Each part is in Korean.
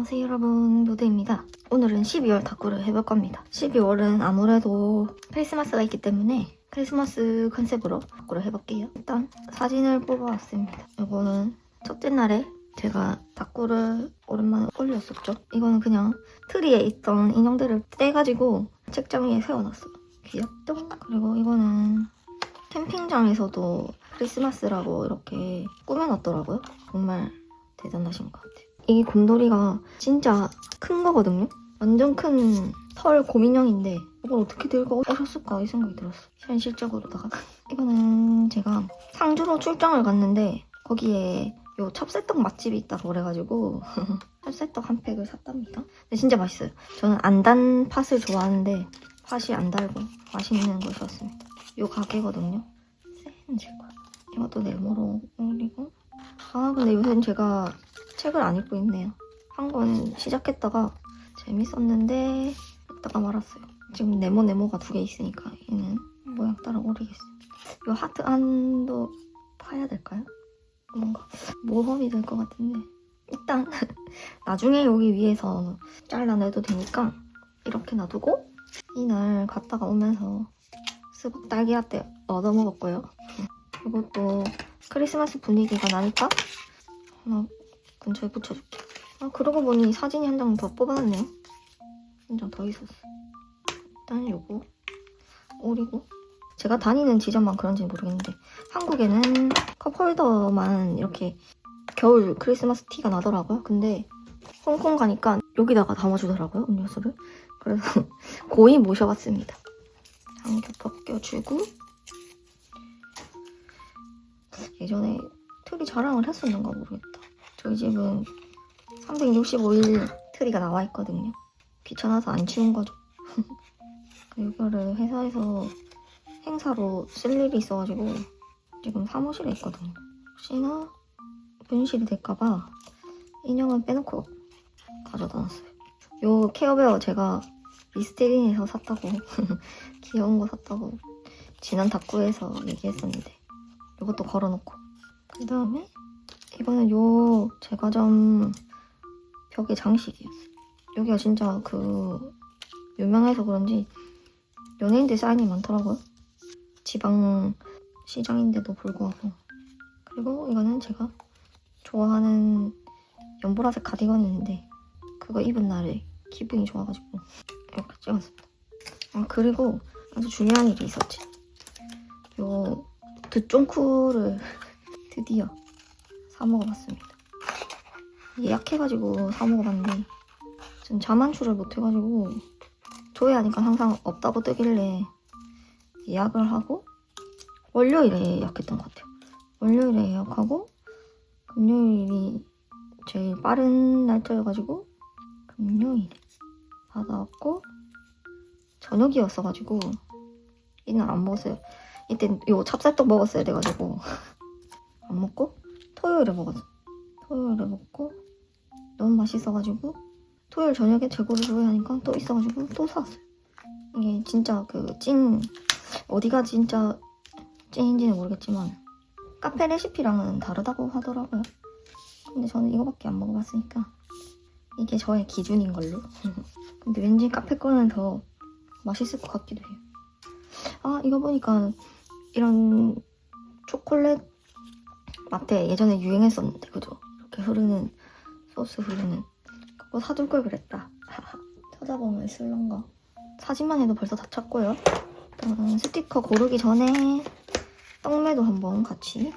안녕하세요 여러분. 무드입니다. 오늘은 12월 탁구를 해볼 겁니다. 12월은 아무래도 크리스마스가 있기 때문에 크리스마스 컨셉으로 탁구를 해볼게요. 일단 사진을 뽑아왔습니다. 이거는 첫째 날에 제가 탁구를 오랜만에 올렸었죠. 이거는 그냥 트리에 있던 인형들을 떼가지고 책장 위에 세워놨어요. 귀엽죠? 그리고 이거는 캠핑장에서도 크리스마스라고 이렇게 꾸며놨더라고요. 정말 대단하신 것 같아요 이 곰돌이가 진짜 큰 거거든요. 완전 큰 털 곰인형인데 이걸 어떻게 들고 오셨을까 이 생각이 들었어. 현실적으로다가 이거는 제가 상주로 출장을 갔는데 거기에 요 찹쌀떡 맛집이 있다고 그래가지고 찹쌀떡 한 팩을 샀답니다. 근데 진짜 맛있어요. 저는 안 단 팥을 좋아하는데 팥이 안 달고 맛있는 것이었습니다. 요 가게거든요. 센 제거. 이것도 네모로 올리고 아 근데 요새는 제가 책을 안 읽고 있네요. 한 권 시작했다가 재밌었는데 했다가 말았어요. 지금 네모 네모가 두 개 있으니까 얘는 모양 따라 오리겠어요. 이 하트 안도 파야 될까요? 뭔가 모험이 될 것 같은데 일단 나중에 여기 위에서 잘라내도 되니까 이렇게 놔두고 이날 갔다가 오면서 스벅 딸기라떼 얻어 먹었고요. 이것도 크리스마스 분위기가 나니까 하나 근처에 붙여줄게. 아 그러고 보니 사진이 한 장 더 뽑아놨네요. 한장 더 있었어. 일단 요거 오리고 제가 다니는 지점만 그런지는 모르겠는데 한국에는 컵홀더만 이렇게 겨울 크리스마스 티가 나더라고요. 근데 홍콩 가니까 여기다가 담아주더라고요 음료수를. 그래서 고이 모셔봤습니다. 삼겹 벗겨주고 예전에 트리 자랑을 했었는가 모르겠다. 저희 집은 365일 트리가 나와 있거든요. 귀찮아서 안 치운 거죠. 이거를 회사에서 행사로 쓸 일이 있어가지고 지금 사무실에 있거든요. 혹시나 분실이 될까봐 인형은 빼놓고 가져다 놨어요. 요 케어베어 제가 미스테린에서 샀다고 귀여운 거 샀다고 지난 탁구에서 얘기했었는데 이것도 걸어놓고 그 다음에 이거는 요 제과점 벽에 장식이었어요. 여기가 진짜 그 유명해서 그런지 연예인들 사인이 많더라고요. 지방 시장인데도 불구하고 그리고 이거는 제가 좋아하는 연보라색 가디건이 있는데 그거 입은 날에 기분이 좋아가지고 이렇게 찍었습니다. 아 그리고 아주 중요한 일이 있었지. 요 드쫑쿠를 드디어 사 먹어봤습니다. 예약해가지고 사 먹어봤는데 전 자만추를 못해가지고 조회하니까 항상 없다고 뜨길래 예약을 하고 월요일에 예약했던 것 같아요. 월요일에 예약하고 금요일이 제일 빠른 날짜여가지고 금요일에 받아왔고 저녁이었어가지고 이날 안 먹었어요. 이때 요 찹쌀떡 먹었어야 돼가지고 안 먹고 토요일에 먹었어. 토요일에 먹고 너무 맛있어가지고 토요일 저녁에 재고를 조회하니까 또 있어가지고 또 사왔어요. 이게 진짜 그 찐 어디가 진짜 찐인지는 모르겠지만 카페 레시피랑은 다르다고 하더라고요. 근데 저는 이거밖에 안 먹어봤으니까 이게 저의 기준인 걸로. 근데 왠지 카페 거는 더 맛있을 것 같기도 해요. 아 이거 보니까 이런 초콜릿 마테 예전에 유행했었는데 그죠? 이렇게 흐르는 소스 흐르는 그거 사둘 걸 그랬다. 찾아보면 있을런가. 사진만 해도 벌써 다 찾고요. 일단 스티커 고르기 전에 떡매도 한번 같이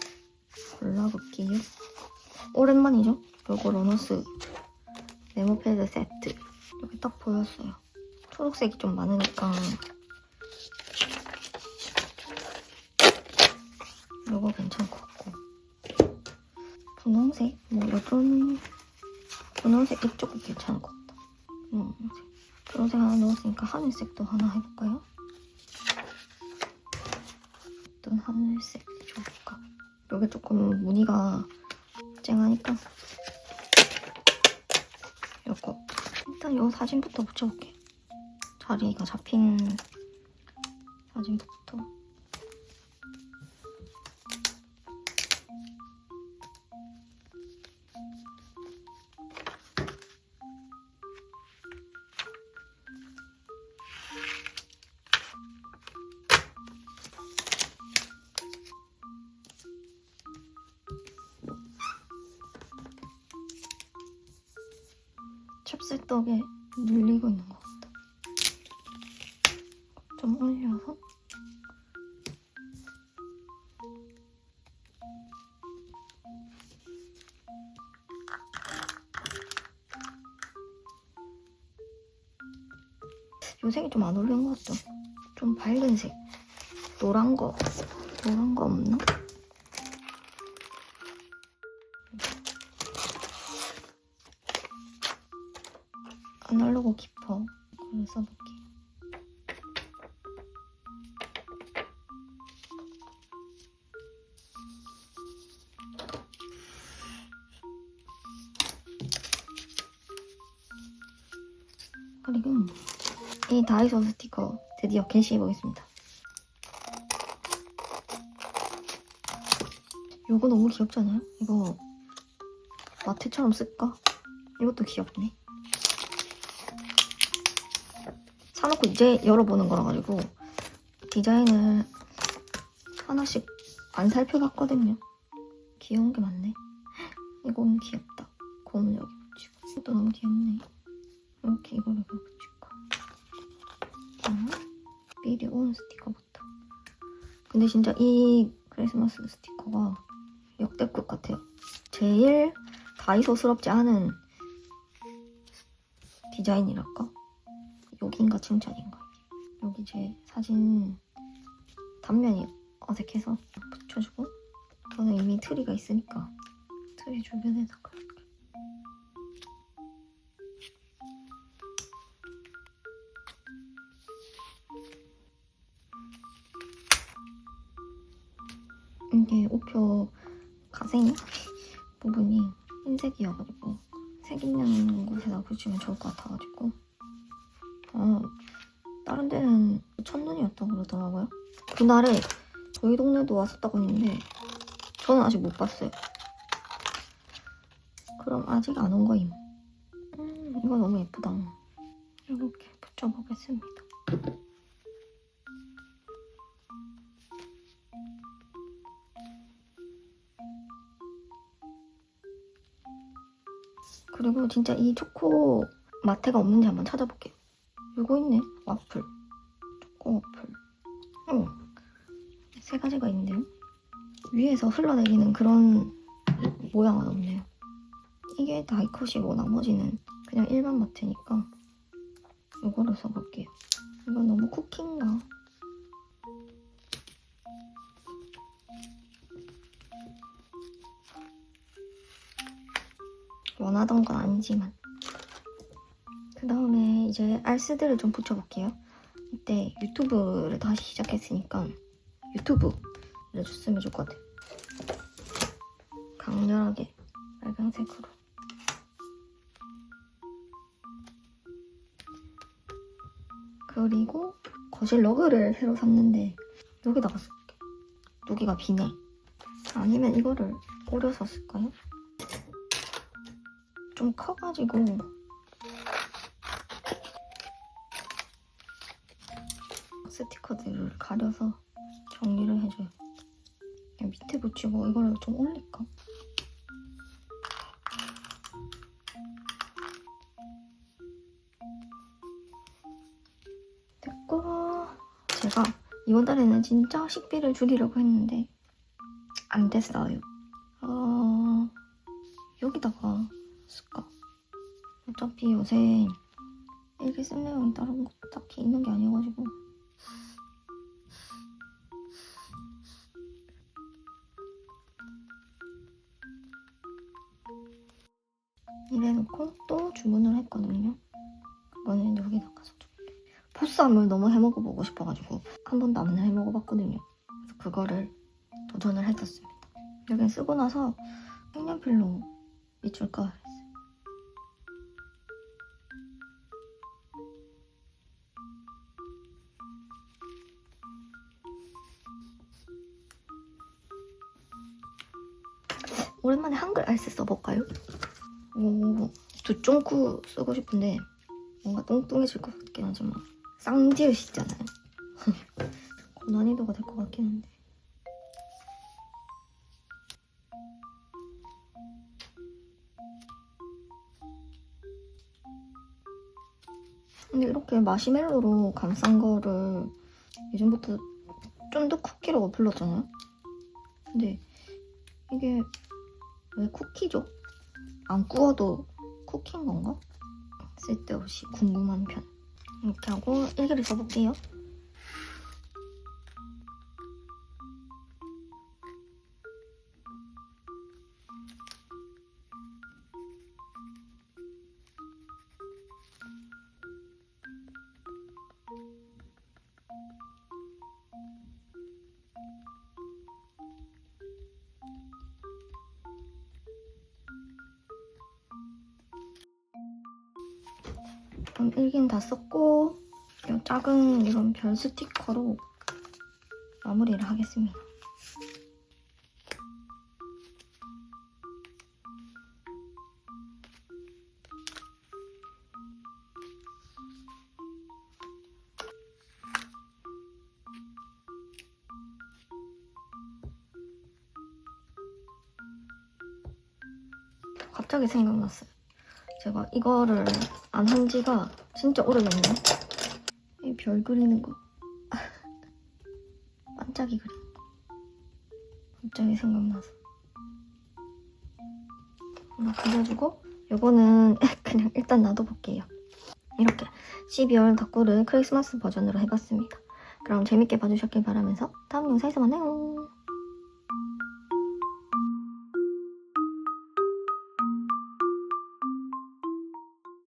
골라볼게요. 오랜만이죠? 요거 러너스 네모패드 세트 여기 딱 보였어요. 초록색이 좀 많으니까 것 같고 분홍색 뭐 요즘 분홍색 이쪽도 괜찮을 것 같다. 분홍색 분홍색 하나 넣었으니까 하늘색도 하나 해볼까요? 어떤 하늘색 좋을까? 여기 조금 무늬가 쨍하니까 요거 일단 요 사진부터 붙여볼게요. 자리가 잡힌 사진부터 찹쌀떡에 눌리고 있는 것 같다. 좀 올려서 요 색이 좀 안 어울리는 것 같죠? 좀 밝은 색. 노란 거. 노란 거 없나? 아날로그 깊어. 그걸 써볼게요. 그리고 이 다이소 스티커 드디어 게시해보겠습니다. 요거 너무 귀엽잖아요? 이거 마트처럼 쓸까? 이것도 귀엽네. 사놓고 이제 열어보는 거라 가지고 디자인을 하나씩 안 살펴봤거든요. 귀여운 게 많네. 이건 귀엽다. 곰을 여기 붙이고. 이것도 너무 귀엽네. 이렇게 이거를 여기. 음, 미리 온 스티커부터. 근데 진짜 이 크리스마스 스티커가 역대급 같아요. 제일 다이소스럽지 않은 디자인이랄까? 욕인가 칭찬인가? 여기 제 사진 단면이 어색해서 붙여주고 저는 이미 트리가 있으니까 트리 주변에서 그렇게 이게 우표 가생 부분이 흰색이어가지고 색 있는 곳에다 붙이면 좋을 것 같아가지고 어, 다른 데는 첫눈이었다고 그러더라고요. 그날에 저희 동네도 왔었다고 했는데 저는 아직 못 봤어요. 그럼 아직 안 온 거임. 음, 이거 너무 예쁘다. 이렇게 붙여보겠습니다. 그리고 진짜 이 초코 마테가 없는지 한번 찾아볼게요. 이거 있네. 와플. 초코 와플. 어. 세 가지가 있는데요. 위에서 흘러내리는 그런 모양은 없네요. 이게 다이컷이고 나머지는 그냥 일반 마테니까 이거를 써볼게요. 이건 너무 쿠키인가? 원하던 건 아니지만 그 다음에 이제 알스들을 좀 붙여볼게요. 이때 유튜브를 다시 시작했으니까 유튜브를 줬으면 좋을 것 같아요. 강렬하게 빨간색으로. 그리고 거실 러그를 새로 샀는데 여기다가 쓸게. 여기가 비네. 아니면 이거를 오려서 쓸까요? 좀 커가지고 스티커들을 가려서 정리를 해줘요. 밑에 붙이고 이거를 좀 올릴까? 됐고 제가 이번 달에는 진짜 식비를 줄이려고 했는데 안 됐어요. 어... 여기다가 쓸까? 어차피 요새 일기 쓸 내용이 다른 거 딱히 있는 게 아니어가지고 이래놓고 또 주문을 했거든요. 그거는 여기다가 써줄게. 보쌈을 너무 해먹어보고 싶어가지고 한 번도 안 해먹어봤거든요. 그래서 그거를 도전을 했었습니다. 여기 쓰고 나서 색연필로 밑줄까 했어요. 오랜만에 한글 알스 써볼까요? 오, 두쫑쿠 쓰고 싶은데 뭔가 뚱뚱해질 것 같긴 하지만 쌍지읒이잖아요. 고난이도가 될 것 같긴 한데 근데 이렇게 마시멜로로 감싼 거를 예전부터 쫀득 쿠키라고 불렀잖아요. 근데 이게 왜 쿠키죠? 안 구워도 쿠키인 건가? 쓸데없이 궁금한 편. 이렇게 하고 일기를 써볼게요. 일기는 다 썼고 이 작은 이런 별 스티커로 마무리를 하겠습니다. 갑자기 생각났어요. 제가 이거를 안 한 지가 진짜 오래됐네. 이 별 그리는 거. 반짝이 그리는 거. 갑자기 생각나서. 하나 그려주고, 요거는 그냥 일단 놔둬볼게요. 이렇게 12월 덕구를 크리스마스 버전으로 해봤습니다. 그럼 재밌게 봐주셨길 바라면서 다음 영상에서 만나요.